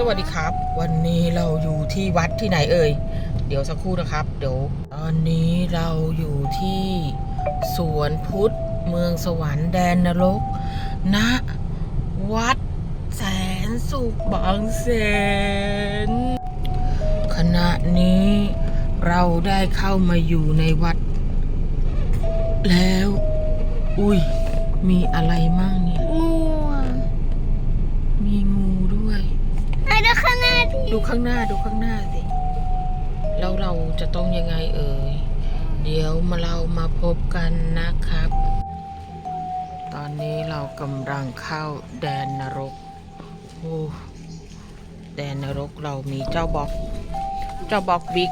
สวัสดีครับ วันนี้เราอยู่ที่วัดที่ไหนเอ่ย เดี๋ยวสักครู่นะครับ เดี๋ยวตอนนี้เราอยู่ที่สวนพุทธเมืองสวรรค์แดนนรกณวัดแสนสุขบางแสนขณะนี้เราได้เข้ามาอยู่ในวัด แล้ว อุ้ยมีอะไรมั่งเนี่ย งูอะ มีงูด้วย ไอ้ดูข้างหน้าพี่ ดูข้างหน้าดูข้างหน้าสิแล้วเราจะต้องยังไงเอ่ย เดี๋ยวมาเรามาพบกันนะครับ ตอนนี้เรากำลังเข้าแดนนรกโอ้แดนนรกเรามีเจ้าบ็อกเจ้าบ็อกบิ๊ก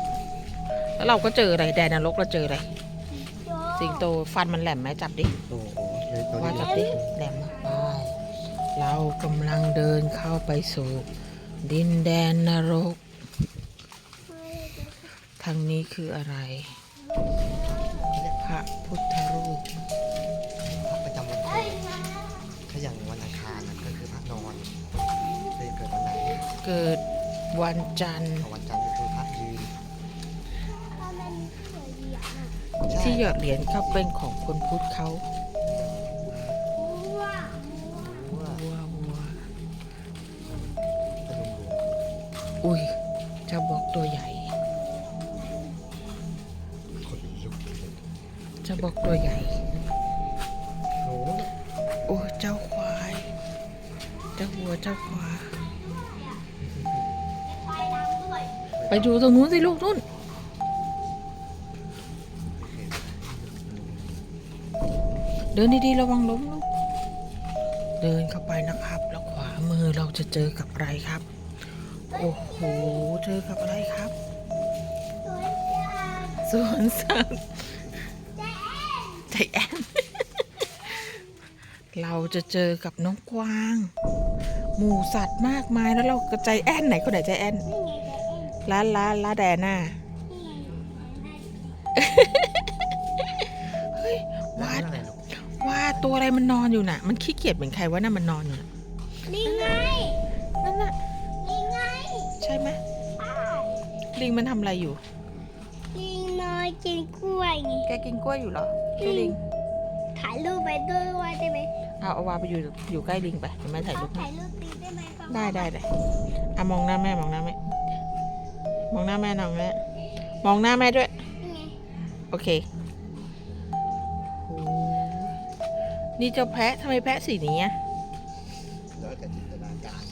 แล้วเราก็เจออะไรแดนนรกเราเจออะไรสิงโตฟันมันแหลมไหมจับดิโอ้โหเดี๋ยวตัวว่านี้จับดิแหลมมากไปเรากำลังเดินเข้าไปสู่ ดินแดนนรก ทางนี้คืออะไรพระพุทธรูปพระประจำวันเกิดถ้าอย่างวันอังคารน่ะก็คือพระนอนเลยเกิดวันไหนเกิดวันจันทร์พอวันจันทร์ก็คือพระยืนที่หยอดเหรียญเขาเป็นของคนพุทธเขาว่า อุ้ยเจ้าบอกตัวใหญ่เจ้าบอกตัวใหญ่ โอ้โหเจ้าควาย เจ้าวัวเจ้าควายไปดูตรงนู้นสิลูกนู่นเดินดีๆระวังล้มลูก เดินเข้าไปนะครับ แล้วขวามือเราจะเจอกับอะไรครับ อ้โห เจอกับอะไรครับ สวนสัตว์ใจแอนเราจะเจอกับน้องกวาง หมูสัตว์มากมายแล้วเราก็ใจแอนไหนคนไหนใจแอนลาลาลาแดน่าเฮ้ยนั่วาดนอะไรลูกว่าตัวอะไรมันนอนอยู่น่ะ มันขี้เกียจเหมือนใครว่าน่ะมันนอนอยู่น่ะนี่ไงนั่นน่ะ ลิงมันทำอะไรอยู่ ลิงน้อยกินกล้วยไงแกกินกล้วยอยู่เหรอเจ้าลิง ถ่ายรูปไปด้วยได้ไหมเอาเอาวาไปอยู่อยู่ใกล้ลิงไปเดี๋ยวแม่ถ่ายเขารูปให้ถ่ายรูปตีได้ไหมครับได้ได้ได้อะมองหน้าแม่มองหน้าแม่ มองหน้าแม่น้องแม่มองหน้าแม่ด้วยนี่ไงโอเคโอ้นี่เจ้าแพะทำไมแพะสีนี้อะแล้วแต่จินตนาการ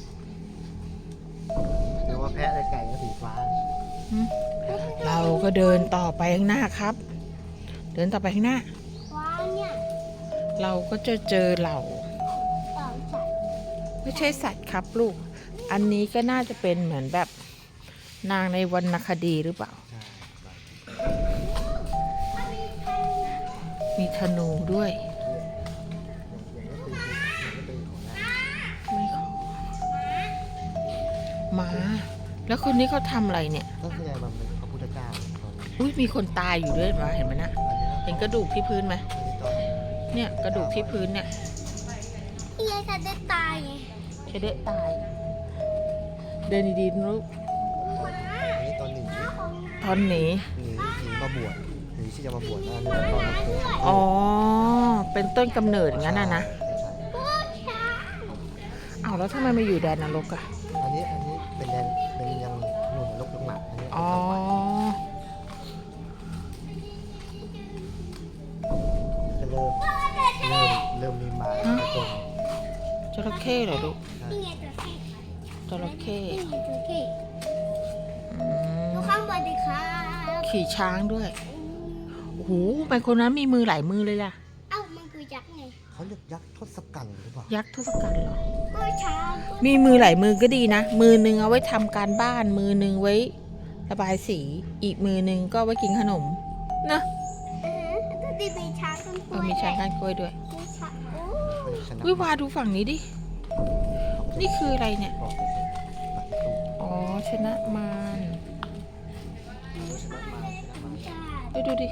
หรือว่าแพะในไก่ก็สีฟ้า เราก็เดินต่อไปข้างหน้าครับ เดินต่อไปข้างหน้า ว้าวเนี่ยเราก็จะเจอเหล่า สองสัตว์ไม่ใช่สัตว์ครับลูก อันนี้ก็น่าจะเป็นเหมือนแบบนางในวรรณคดีหรือเปล่า มีธนูด้วย ไม่ขอหมาแล้วคนนี้เขาทำอะไรเนี่ย ก็ อนนี้อุ้ยมีคนตายอยู่ด้วยวะเห็นไหมนะเห็นกระดูกที่พื้นไหมตอนเนี่ยกระดูกที่พื้นเนี่ยนี่ไงสัตว์ได้ตายไงเคเดะตาย เดินดีๆนะลูกอันนี้ตอนหนีตอนหนีหนีหนีมาบวชหนีที่จะมาบวชนะนี่ตอนมาเกิดอ๋อ เป็นต้นกำเนิดอย่างนั้นนะนะใช่อ้าวแล้วทำไมมาอยู่แดนนรกอะอันนี้อันนี้เป็นแดนเป็นยังหนุ่มนกลงหลักอันนี้อ๋อ จระเข้เหรอลูกนี่ไงตัวแค่จระเข้นี่ไงตัวแค่อืมดูข้างบนดิครับขี่ช้างด้วย โอ้โหทำไมคนนั้นมีมือหลายมือเลยล่ะ เอ้ามันคือยักษ์ไงเขาเรียกยักษ์ทศกัณฐ์หรือเปล่ายักษ์ทศกัณฐ์เหรอเมื่อเช้ามีมือหลายมือก็ดีนะ มือหนึ่งเอาไว้ทำการบ้าน มือหนึ่งไว้ ระบายสี อีกมือหนึ่งก็ไว้กินขนม นะ เออตัวดีมีช้างต้นกเอล้อวยมีช้างก้านกล้วยด้วย วิวาดูฝั่งนี้ดิ นี่คืออะไรเนี่ยบอกไปสิปฏิตูอ๋อชนะมารชนะมาชนะมาใช่ดูดูดิ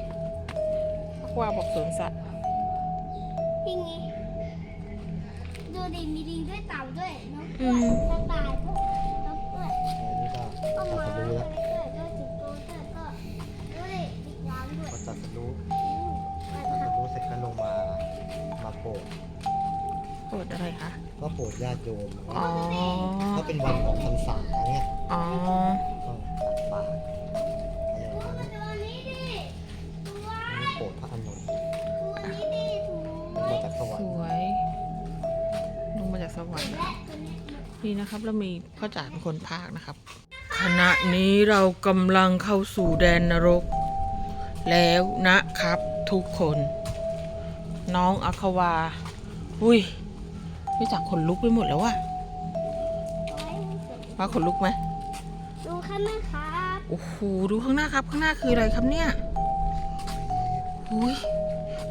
วาบอกสวนสัตว์ยังไงดูดิมีลิงด้วยเต่าด้วยนกอืมกระต่าย โปรดอะไรคะ ก็โปรดญาติโยมอ๋อ ถ้าเป็นวันออกพรรษาเนี่ยอ๋อก็ตักบาตรอะไรอย่างเงี้ยตัวนี้ดิตัวอันนี้โปรดพระอานนท์ตัวนี้ดิถูมาจากสวรรสค์วย ลงมาจากสวรรค์และตัวนี้นี่นะครับเรามีพ่อจ๋าเป็นคนพากย์นะครับ ขณะนี้เรากำลังเข้าสู่แดนนรก แล้วนะครับทุกคน น้องอัควา อุ้ย ไม่จากขนลุกไปหมดแล้วอะตัวนี้สวยว่าขนลุกไหมดูข้างหน้าครับโอ้โหดูข้างหน้าครับข้างหน้าคืออะไรครับเนี่ยอุ้ย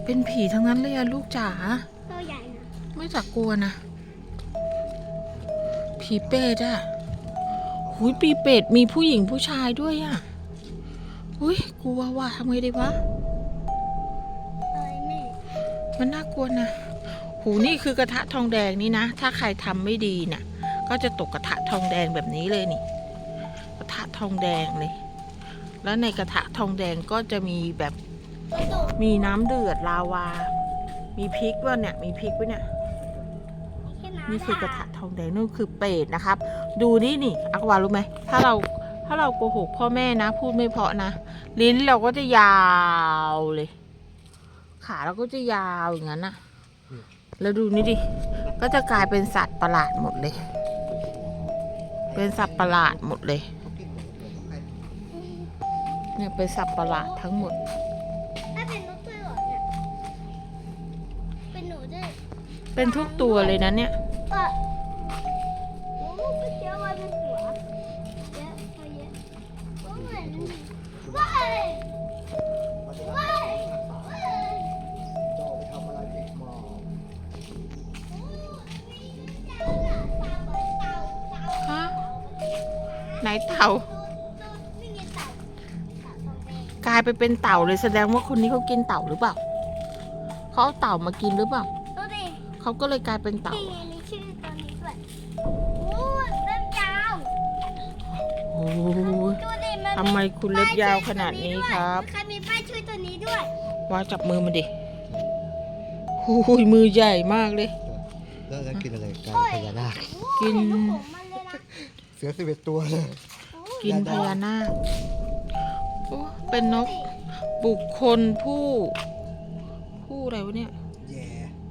เป็นผีทั้งนั้นเลยอะลูกจ๋าตัวใหญ่นะไม่จากกลัวนะผีเป็ดอะหุยปีเป็ดมีผู้หญิงผู้ชายด้วยอะอุ้ยกลัวว่ะทำไงดีวะตัวแม่มันน่ากลัวนะ หูนี่คือกระทะทองแดงนี่นะ ถ้าใครทำไม่ดีนี่ยก็จะตกกระทะทองแดงแบบนี้เลยนี่ กระทะทองแดงเลย แล้วในกระทะทองแดงก็จะมีแบบมีน้ำเดือดลาวา มีพริกว่าเนี่ย มีพริกไว้เนี่ยนี่คือกระทะทองแดงนู่นคือเป็ดนะครับ ดูนี่นี่อักวารู้ไหมถ้าเราถ้าเราโกหกพ่อแม่นะ พูดไม่เพราะนะ ลิ้นเราก็จะยาวเลย ขาเราก็จะยาวอย่างนั้นนะ แล้วดูนี่ดิ ก็จะกลายเป็นสัตว์ประหลาดหมดเลย เป็นสัตว์ประหลาดหมดเลยเขากินเหมือนเหมือนต้องให้เนี่ยเป็นสัตว์ประหลาดทั้งหมด ถ้าเป็นนกด้วยเหรอเนี่ย เป็นหนูด้วย เป็นทุกตัวเลยนะเนี่ยเกลายไปเป็นเต่าเลยแสดงว่าคนนี้เขากินเต่าหรือเปล่าเขาเอาเต่ามากินหรือเปล่าดูดิเขาก็เลยกลายเป็นเต่านี่ไงมีชื่อตัวนี้ด้วยโอ้เล็บยาวโอ้ยดูดิมันทำไมคุณเล็บยาวขนาดนี้ครับใครมีป้ายช่วยตัวนี้ด้วยว่าจับมือมันดิโอ้ยมือใหญ่มากเลยแล้วจะกินอะไรกันพญานาคกินโอ้เห็ลูผมมันเลยนะเสือสิบเอ็ดตัวเลยโอ้ กินพญานาคโอ้เป็นนกบุคคลผู้ ผู้อะไรวะเนี่ย แย่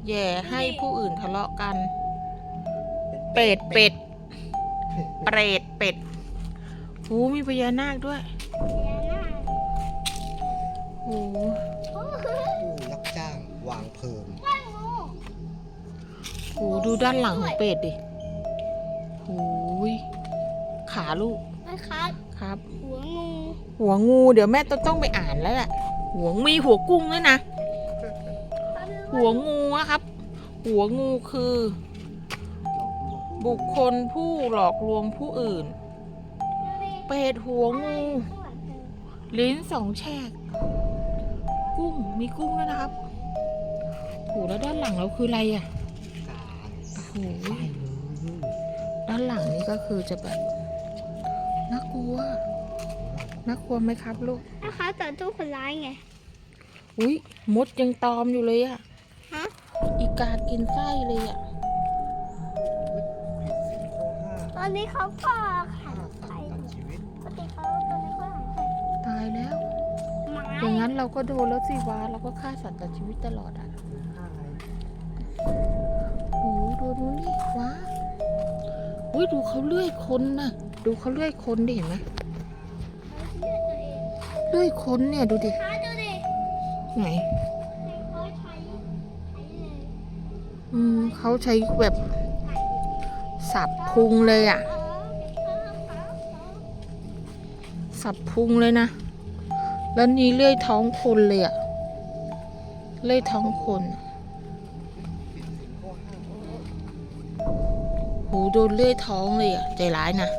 แย่ให้ผู้อื่นทะเลาะกัน เป็ดเป็ด เปรตเป็ดโอ้มีพญานาคด้วยพญานาคโอ้โอ้ผู้รับจ้างวางเพลิงว่างงูโหดูด้านหลังของเป็ดดิโอ้ยขาลูก นะคะครับ หัวงู หัวงูเดี๋ยวแม่ต้องต้องไปอ่านแล้วแหละหัวมีหัวกุ้งด้วยนะ หัวงูนะครับ หัวงูคือ บุคคลผู้หลอกลวงผู้อื่น เป็ดหัวงู ลิ้นสองแฉก กุ้งมีกุ้งด้วยนะครับโหแล้วด้านหลังเราคืออะไรอะการโอ้โหไส้มือด้านหลังนี่ก็คือจะแบบ น่ากลัว น่ากลัวไหมครับลูกนะคะต่อตู้คนร้ายไง อุ้ยมดยังตอมอยู่เลยอะฮะ อีกากินไส้เลยอะผิดศีลข้อห้าตอนนี้เขาก็หัฆ่านสัไปตว์ตัดชีวิตปกติเขาตอนนี้เขาหันไปตายแล้ว ไม้อย่างนั้นเราก็โดนแล้วสิวะเราก็ฆ่าสัตว์ตัดชีวิตตลอดอะฆ่าอะไรโอ้โหดูดูนี่ว้าอุ้ยดูเขาเลื่อยคนนะ ดูเขาเลื่อยคนดิเห็นไหมเขาเชื่อตัวเองเลื่อยคนเนี่ยดูดิคะดูดิไหนเขาใช้ใช้เลยอืมเขาใช้แบบสับพุงเลยอะเออเขาเขาเขาสับพุงเลยนะ แล้วนี่เลื่อยท้องคนเลยอะเลื่อยท้องคนอะผิดศีลข้อห้าหูโดนเลื่อยท้องเลยอะใจร้ายนะ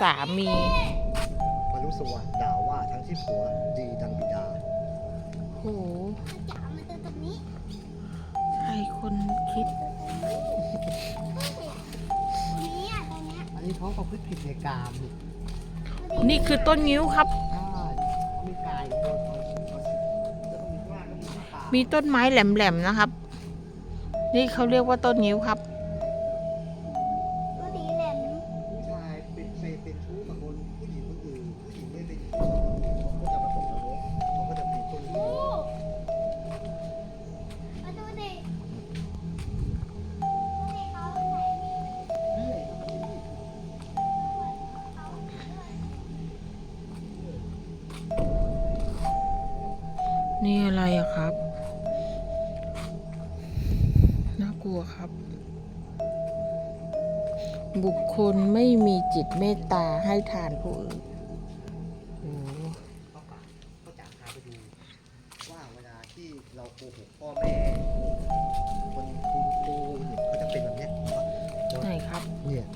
สามีมนุษย์สวรรค์ด่าว่าทั้งที่ผัวดีดังบิดา โหมันจะเอามาตัวตรงนี้ใครคนคิด ตรงนี้อะตรงเนี้ยอันนี้เขาประพฤติผิดในกามนี่นี่คือต้นงิ้วครับใช่เขามีกายเขาเขาเขาแล้วก็มีข้างล่างก็มีป่ามีต้นไม้แหลมๆนะครับ นี่เขาเรียกว่าต้นงิ้วครับ ให้ทานผู้อื่นโอ้ก็ปะก็จะพาไปดู ว่าเวลาที่เราโกหกพ่อแม่ คนคุณครูเนี่ยเขาจะเป็นแบบเนี้ยว่าโดนไหนครับ เนี่ย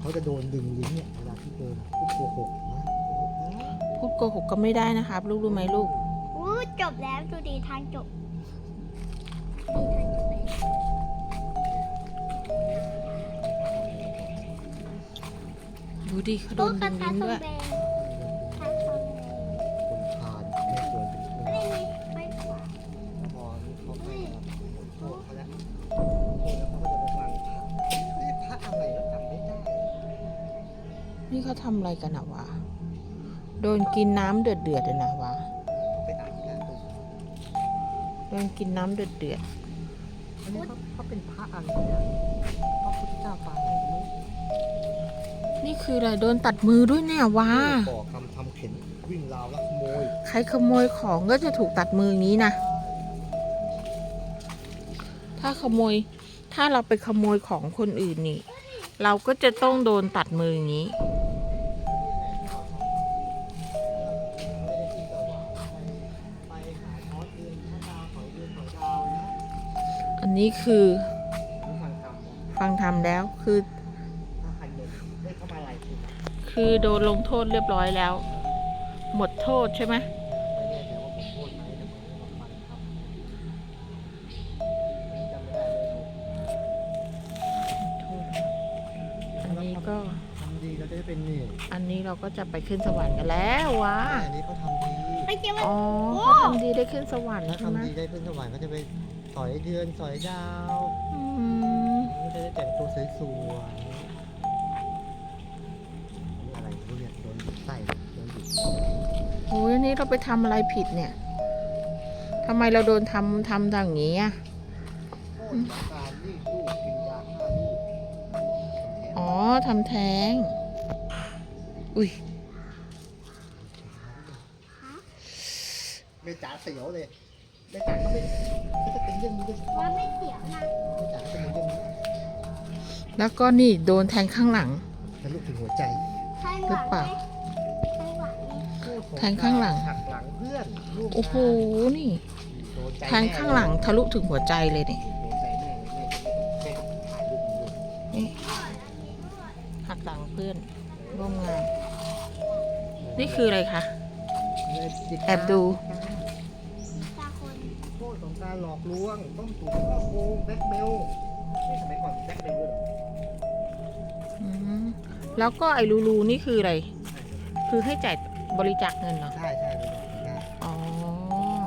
เขาจะโดนดึงลิ้นเนี่ยเวลาที่เดินพูดโกหกนะโกหกนะพูดโกหกก็ไม่ได้นะครับ ลูกรู้ไหมลูกอู้จบแล้วดูดีทางจบ ดูดิเขาโดนดึงลิ้นด้วยทางทองแดงคนทานไม่ควรเป็นผู้ไม่ได้มีไม่ขวาพอเขาให้หมดโทษเขาแล้วโทษแล้วเขาก็จะไปฟังพระนี่พระอะไรก็จำไม่ได้นี่เขาทำอะไรกันอะวะโดนกินน้ำเดือดเดือดๆเลยนะวะไปอ่านที่หน้าตู้โดนกินน้ำเดือดเดือดอันนี้เขาเขาเป็นพระอะไรเนี่ยพระพุทธเจ้าปางไหนก็ไม่รู้ๆ นี่คืออะไรโดนตัดมือด้วยเนี่ยวะก่อคำทำเข็นวิ่งราวลักขโมยใครขโมยของก็จะถูกตัดมืออย่างนี้นะ ถ้าขโมย ถ้าเราไปขโมยของคนอื่นนี่ เราก็จะต้องโดนตัดมืออย่างนี้ไม่ได้ขึ้นสวรรค์ไปไปหาช้อนเดือนช้อนดาวถอยเดือนถอยดาวนะอันนี้คือผมฟังคำนะฟังทำแล้วคือ คือโดนลงโทษเรียบร้อยแล้ว หมดโทษใช่ไหมไม่แน่ใจว่าผมพูดไหมแต่ผมไม่มาฟังครับผมจำไม่ได้เลยโทษอันนี้ก็ทำดีเราจะได้เป็นนี่อันนี้เราก็จะไปขึ้นสวรรค์กันแล้ววะ อันนี้เขาทำดีไม่เกี่ยวว่า อ๋อโอ้ เขาทำดีได้ขึ้นสวรรค์ถ้าใช่ไหมทำดีได้ขึ้นสวรรค์ก็จะไปสอยเดือนสอยดาวอืม ก็จะได้แต่งตัวสวยๆ นนี้เราไปทำอะไรผิดเนี่ยทำไมเราโดนทำทำอย่างนี้อะโทษของการรีดลูกกินยาฆ่าลูกอ๋อทำแท้ง อุ้ยเมจ๋าเสียวเลยเมจ๋าก็ไม่ก็จะเป็นเรื่องนี้ด้วยว่าไม่เสียวนะเมจ๋าก็เป็นเรื่องนี้แล้วก็นี่โดนแทงข้างหลังทะลุถึงหัวใจข้างหหรืลัองเปล่าข้างหลังนี่โทษของแทงข้างหลังกรหักหลังเพื่อนร่วมงานโอ้โห นี่ โดนใจแทงข้างหลังทะลุถึงหัวใจเลยเนี่ยโดนใจแม่เลยแม่แม่ก็ถ่ายรูปนี้เลยนี่หักหลังเพื่อนร่วมงาน นี่คืออะไรคะแอบดูตาคนโทษของการหลอกลวงต้มตุ๋นข้อโกงแบล็กเมลนี่สมัยก่อนแบล็กเมลด้วยเหรออืมแล้วก็ไอ้รูรูนี่คืออะไร คือให้จ่าย บริจาคเงินเหรอ ใช่ใช่เลยบอกง่ายอ๋อ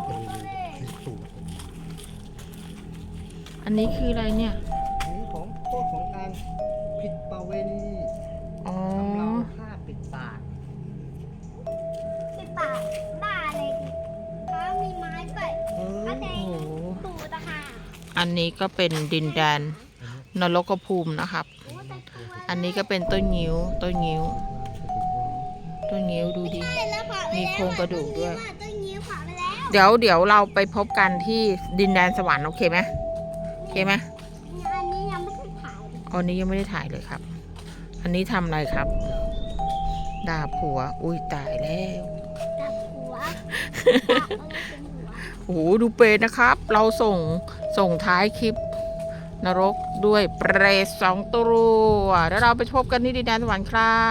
เป็นรูเป็นสูตรอันนี้คืออะไรเนี่ย นี่ของโทษของการผิดประเวณีอ๋อ ทำเราฆ่าปิดปากปิดปากบ้าอะไรดิเขามีไม้ไปเฮ้ก็ยแดโอ้งโห ตูตะหาอันนี้ก็เป็นดินแดนนรกภูมินะครับ โอ้แต่ตัวอันนี้ก็เป็นต้นงิ้ว ต้นงิ้ว ต้นงิ้วดูดิใช่แล้วผ่าไปมีแล้วโครงกระดูกด้วยต้นนิ้วผ่าไปแล้วเดี๋ยวเดี๋ยวเราไปพบกันที่ดินแดนสวรรค์โอเคไหมโอเคไหมอันนี้ยังไม่ได้ถ่ายเลยอันนี้ยังไม่ได้ถ่ายเลยครับ อันนี้ทำอะไรครับด่าผัว อุ้ยตายแล้วจับหัวจับอะไรเป็นหัวโอ้โหดูเปรตนะครับ เราส่งส่งท้ายคลิปนรกด้วยเปรตสองตัว แล้วเราไปพบกันที่ดินแดนสวรรค์ครั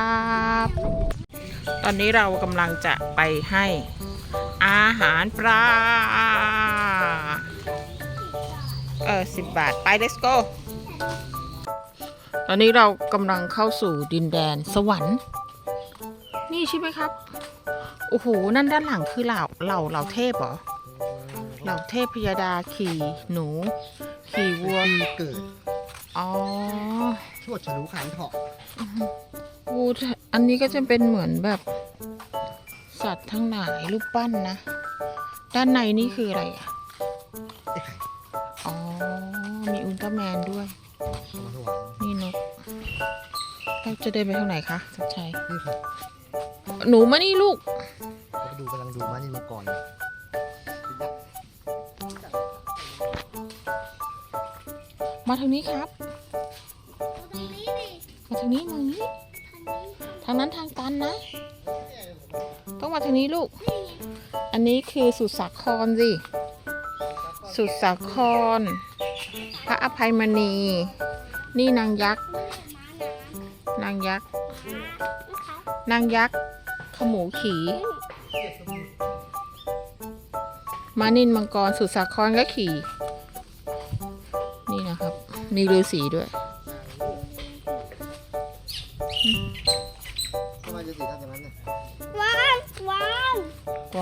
บ ตอนนี้เรากำลังจะไปให้อาหารปลา เออสิบบาท ไป let's go ตอนนี้เรากำลังเข้าสู่ดินแดนสวรรค์ นี่ใช่ไหมครับ โอ้โห นั่นด้านหลังคือเหล่าเหล่าเหล่าเทพเหรอ เหล่าเทพพยาดาขี่หนู ขี่วัว ปีเกิดอ๋อ ชวดฉลูขานเถาะ วูดอันนี้ก็จะเป็นเหมือนแบบ สัตว์ทั้งหลายรูปปั้นนะ ด้านในนี่คืออะไรอะไอ้ไข่อ๋อ มีอุลตร้าแมนด้วยเอามาถวายนี่นกเราจะเดินไปทางไหนคะสักชัยนี่ค่ะหนูมานี่ลูกเราไปดูกำลังดูมานี่มาก่อนมาทางนี้ครับตรงนี้ดิมาทางนี้มาทางนี้ทางนี้ทางนั้นทางตันนะ ต้องมาทางนี้ลูก อันนี้คือสุดสาครสิ สุดสาคร พระอภัยมณี นี่นางยักษ์ นางยักษ์ นางยักษ์ขมูขี่มานินมังกร สุดสาครก็ขี่ นี่นะครับ มีฤาษีด้วย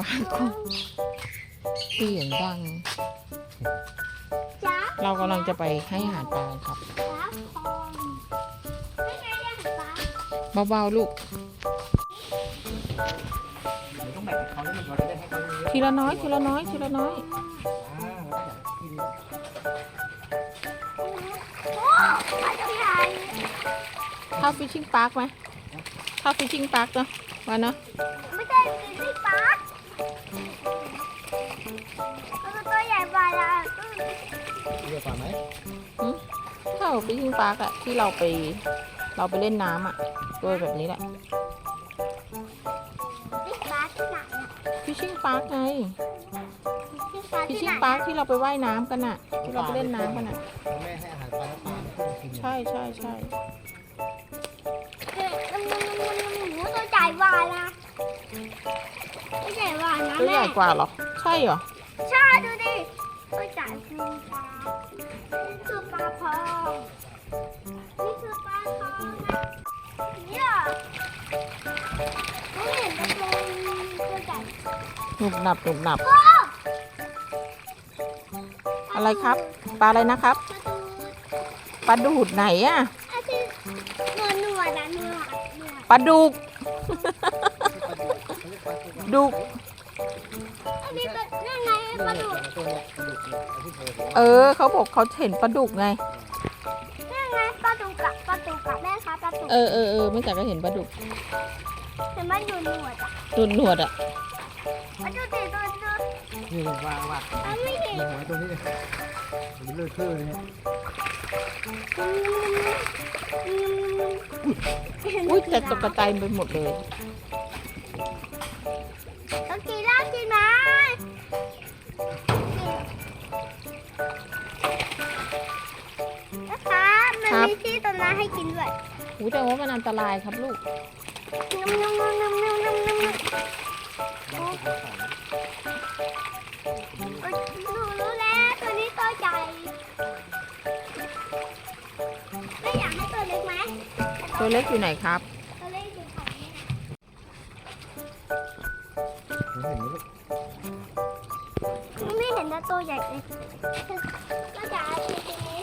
วางก็เสียงดังจ้าเรากำลังจะไปให้อาหารปลาครับจ้าคอนไม่ไงเนี่ยป้าเบาๆลูก ต้องแบ่งเขาแล้วมันเราจะได้ให้เขาเยอะทีละน้อยทีละน้อยทีละน้อยอ่าแล้วก็อยากกินโอ้มาจากไหนเข้าฟิชชิงพาร์คไหมเข้าฟิชชิงพาร์คเนาะวันเนาะ เรียกว่าไหมเข้าฟิชชิงพาร์คอะที่เราไป เราไปเล่นน้ำอะตัวแบบนี้แหละที่ป้าที่ไหนอะฟิชชิงพาร์คไงที่ป้าฟิชที่ชิไหงนพาร์คที่เราไปว่ายน้ำกันอะที่เราไปเล่นน้ำกันอะแล้วแม่ให้อาหารปลาแล้วปลาไม่ขึ้นกินใช่ใช่ใช่เอ๊ะมันมันมันมันหมูตัวใหญ่กว่านะตัวใหญ่กว่านะตัวใหญ่กว่าเหรอ ใช่เหรอ หนุบหนับหนุบหนับโอ้อะไรครับ ปลาอะไรนะครับ ปลาดูดไหนอะอาทิตย์หนวดหนวดอะหนวดหนวดปลาดุก ดุกอันนี้เป็นนั่นไงปลาดุกตัวเนี้ยกระดูกเนี่ยเอาที่เธอเออ เขาบอกเขาเห็นปลาดุกไง นั่นไงปลาดุกกับปลาดุกกับแม่คะปลาดุกเออเออเออไม่แต่ก็เห็นปลาดุกแต่มันอยู่หนวดอะตุนหนวดอะ นี่เลยว่าว่ามันไม่เห็นหัวตัวนี้เลยมันเลือดคือเลยเนี่ยอุ้ยแต่ตกกระจายไปหมดเลยต้องกินเหล้ากินไหมนะคะมันมีที่ตรงนั้นให้กินด้วยหูแต่ว่ามันอันตรายครับลูกนุ่มนุ่มนุ่มนุ่มนุ่มนุ่ม เล็กอยู่ไหนครับ ตัวเล็กอยู่ฝั่งนี้เห็นไหมลูกไม่เห็นนะตัวใหญ่เลยก็จะเอาทีนี้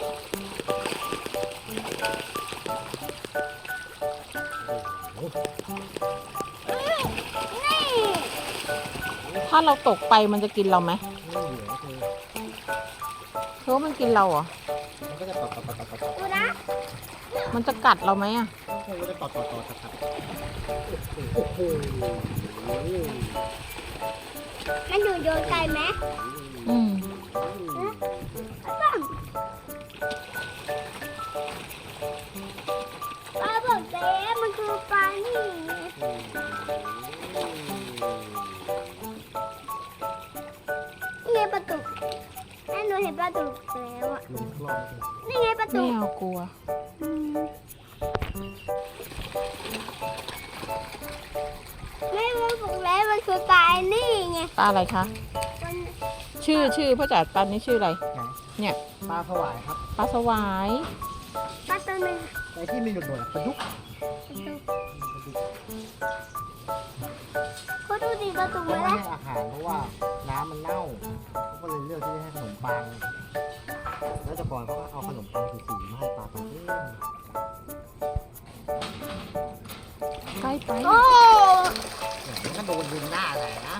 นี่ถ้าเราตกไปมันจะกินเราไหมไม่เหลือคือ เพราะว่ามันกินเราเหรอ มันก็จะตอดตอดตอดตอดตอดดูนะมันจะกัดเราไหมอะมันก็จะตอดตอดตอดตอดตอดโอ้โห มันอยู่โยนไกลไหม แม่หนูเห็นปลาดุกแล้วอะลงคลองนี่ไงปลาไม่ดุกเอากลัวอืมแม่มันบอกแล้วมันคือปลานี่ไงปลาอะไรคะ มันชื่อชื่อพ่อจ๋าปลานี้ชื่ออะไรไหนเนี่ยปปลาสวายครับปลาสวาย ปลาตัวหนึ่งไอ้ที่มีหนวดๆอะปลาดุกเขาดู ดีปลาตัวเขามาไม่แล้วให้อาหารเพราะว่าน้ำมันเน่าเขาก็เลยเลือกที่จะให้ขนมปัง แล้วแต่ก่อนเขาก็เอาขนมปังสีๆมาให้ปลาตัวเองใกล้ไปโอ้เนี่ยมันก็โดนดึงหน้าอะไรนะ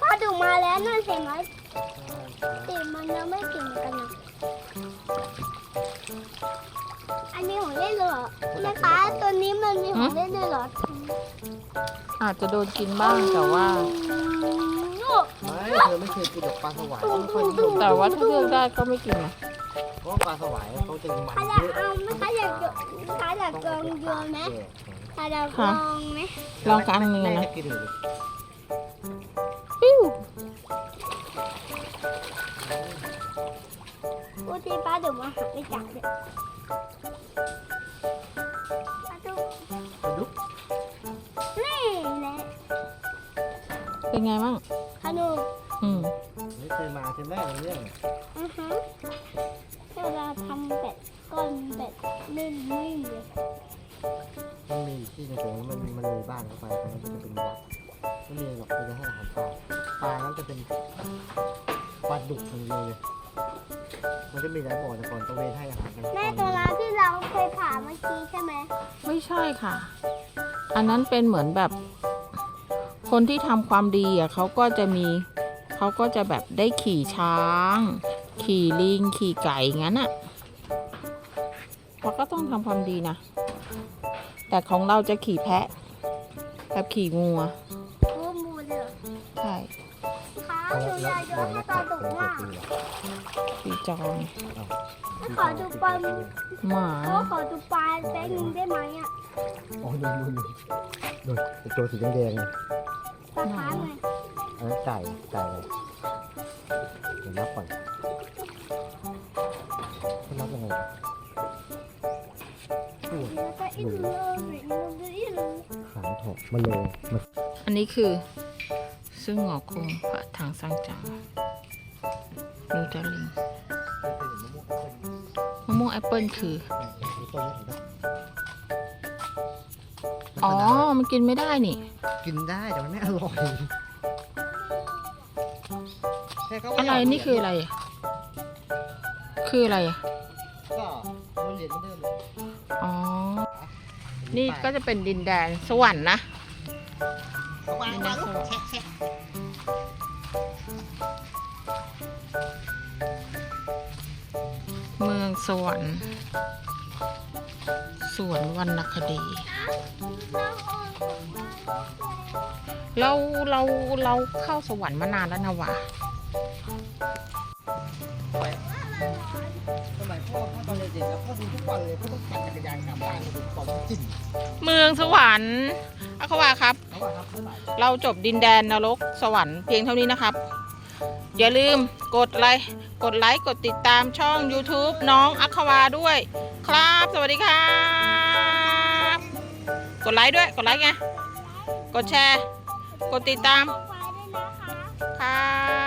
พ่อดูมาแล้วนั่นเห็นไหมติมันยังไม่กินกันนะ อันนี้ของเล่นเลยเหรอนะคะตัวนี้มันมีของเล่นด้วยเหรออาจจะโดนกินบ้างแต่ว่าอืมลูกไม่เธอไม่เคยกินดอกปลาสวายเขาไม่ค่อยนิยมแต่ว่าถ้าเลือกได้ก็ไม่กินนะเพราะว่าปลาสวายเขาจะมันใครอเยยากอะเอาไหมใครอยากใครอยากลองโยนไหมใครอยากลองไหมลองกลางเงินแม่นะจะกินเลยปิ้วพูดที่ป้าเดี๋ยวมาหาไปจับเลย ป้าดูปลาดุกนี่แหละเป็นไงบ้างขนมอืมไม่เคยมาใช่ไหมในเรื่องอือฮะเวลาทำเป็ดก้อนเป็ดนิ่มๆเลยมันมีที่ในตรงนี้มันมันมีบ้านเข้าไปตรงนั้นจะเป็นวัดไม่มีหรอกเขาจะให้อาหารปลาปลานั้นจะเป็นปลาดุกอย่างเดียวเลย มันจะมีหลายบ่อแต่ก่อนตะเวนให้อาหารกันแม่ตัวร้านที่เราเคยผ่าเมื่อกี้ใช่ไหมไม่ใช่ค่ะ อันนั้นเป็นเหมือนแบบ คนที่ทำความดีอะเขาก็จะมีเขาก็จะแบบได้ขี่ช้าง ขี่ลิง ขี่ไก่งั้นอะเราก็ต้องทำความดีนะ แต่ของเราจะขี่แพะกับขี่งัวโอ้มูเลยเหรอใช่ คะแล้วดูแล้วยายบ่อดูนี้ ให้ตัตาดดุเป็นว่าตัวเหรอขี่จองขอดูปลาหมาขอดูปลาแป๊บนึงได้ไหมอะอ๋อดูดูดูดูไอ้ตัวสีแดงๆไงปลาค้าไงอันนั้นไก่ไก่เลยเดี๋ยวนับก่อนนับยังไงตัวแล้วก็อีกเลยอีกเลยอีกเลยหางถกมาเลยมาอันนี้คือซึ่งหงอคงพระทางสร้างจัง นูเทลลิงมะม่วงแอปเปิลคือ อ๋อ มันกินไม่ได้นี่ กินได้แต่มันไม่อร่อยแค่เขาอะไรนี่คืออะไรอะคืออะไรอะก็เราเหรียญเหมือนเดิมเลยอ๋อ นี่ก็จะเป็นดินแดนสวรรค์นะ สวรรค์สวนวรรณคดี เราเราเราเข้าสวรรค์มานานแล้วนะวะสมัยพ่อพ่อตอนเด็กๆนะพ่อดูทุกวันเลยพ่อต้องปั่นจักรยานกลับบ้านเลยของจริงเมืองสวรรค์อาควาครับ เขาว่าครับเท่าไหร่เราจบดินแดนนรกสวรรค์เพียงเท่านี้นะครับ อย่าลืมกดไลค์ กดไลค์กดติดตามช่อง YouTube น้องอัควาด้วย ครับ สวัสดีครับ กดไลค์ด้วย กดไลค์ไง กดแชร์ กดติดตามไว้ด้วยนะคะครับ